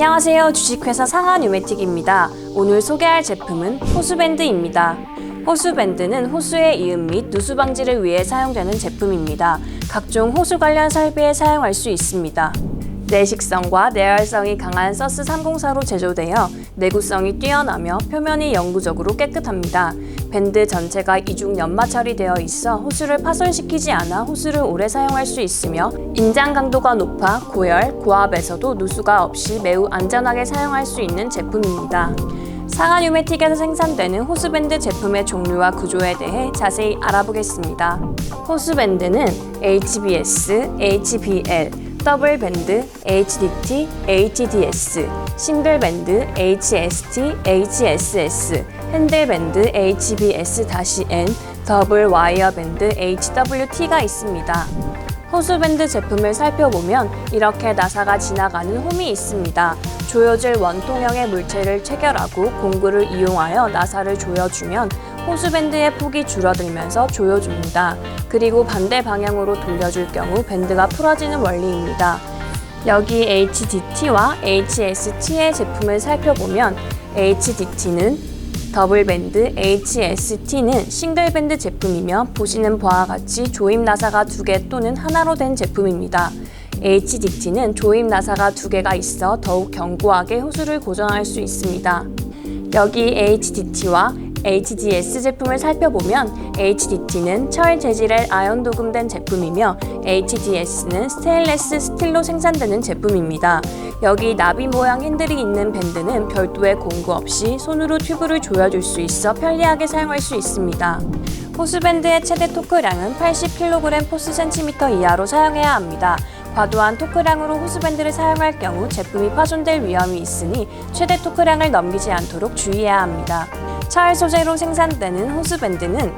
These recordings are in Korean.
안녕하세요. 주식회사 상하뉴메틱입니다. 오늘 소개할 제품은 호수밴드입니다. 호수밴드는 호수의 이음 및 누수 방지를 위해 사용되는 제품입니다. 각종 호수 관련 설비에 사용할 수 있습니다. 내식성과 내열성이 강한 서스 304로 제조되어 내구성이 뛰어나며 표면이 영구적으로 깨끗합니다. 밴드 전체가 이중 연마 처리되어 있어 호수를 파손시키지 않아 호수를 오래 사용할 수 있으며 인장 강도가 높아 고열, 고압에서도 누수가 없이 매우 안전하게 사용할 수 있는 제품입니다. 상하 뉴메틱에서 생산되는 호스밴드 제품의 종류와 구조에 대해 자세히 알아보겠습니다. 호스밴드는 HBS, HBL, 더블 밴드, HDT, HDS, 싱글 밴드, HST, HSS, 핸들 밴드, HBS-N, 더블 와이어 밴드, HWT가 있습니다. 호수밴드 제품을 살펴보면 이렇게 나사가 지나가는 홈이 있습니다. 조여질 원통형의 물체를 체결하고 공구를 이용하여 나사를 조여주면 호수밴드의 폭이 줄어들면서 조여줍니다. 그리고 반대 방향으로 돌려줄 경우 밴드가 풀어지는 원리입니다. 여기 HDT와 HST의 제품을 살펴보면 HDT는 더블 밴드, HST는 싱글 밴드 제품이며 보시는 바와 같이 조임 나사가 두 개 또는 하나로 된 제품입니다. HDT는 조임 나사가 두 개가 있어 더욱 견고하게 호수를 고정할 수 있습니다. 여기 HDT와 HDS 제품을 살펴보면 HDT는 철 재질의 아연 도금된 제품이며 HDS는 스테인레스 스틸로 생산되는 제품입니다. 여기 나비 모양 핸들이 있는 밴드는 별도의 공구 없이 손으로 튜브를 조여줄 수 있어 편리하게 사용할 수 있습니다. 호스밴드의 최대 토크량은 80kg 포스 센티미터 이하로 사용해야 합니다. 과도한 토크량으로 호스밴드를 사용할 경우 제품이 파손될 위험이 있으니 최대 토크량을 넘기지 않도록 주의해야 합니다. 철 소재로 생산되는 호스밴드는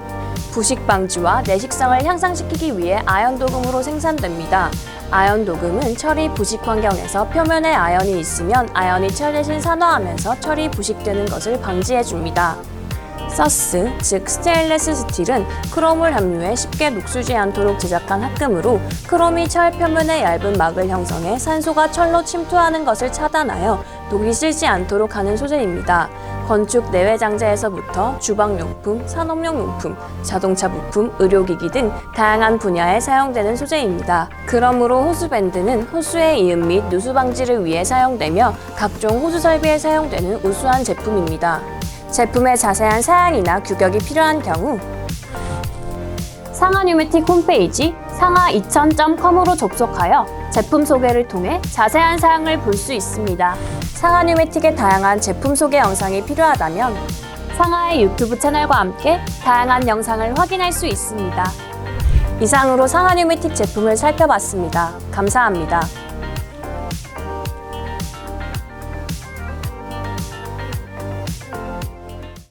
부식 방지와 내식성을 향상시키기 위해 아연 도금으로 생산됩니다. 아연 도금은 철이 부식 환경에서 표면에 아연이 있으면 아연이 철 대신 산화하면서 철이 부식되는 것을 방지해 줍니다. 서스, 즉 스테인레스 스틸은 크롬을 함유해 쉽게 녹슬지 않도록 제작한 합금으로 크롬이 철 표면에 얇은 막을 형성해 산소가 철로 침투하는 것을 차단하여 녹이 슬지 않도록 하는 소재입니다. 건축 내외 장재에서부터 주방용품, 산업용 용품, 자동차 부품, 의료기기 등 다양한 분야에 사용되는 소재입니다. 그러므로 호수밴드는 호수의 이음 및 누수 방지를 위해 사용되며 각종 호수 설비에 사용되는 우수한 제품입니다. 제품의 자세한 사양이나 규격이 필요한 경우 상하 뉴메틱 홈페이지 상하2000.com으로 접속하여 제품 소개를 통해 자세한 사양을 볼 수 있습니다. 상하 뉴메틱의 다양한 제품 소개 영상이 필요하다면 상하의 유튜브 채널과 함께 다양한 영상을 확인할 수 있습니다. 이상으로 상하 뉴메틱 제품을 살펴봤습니다. 감사합니다.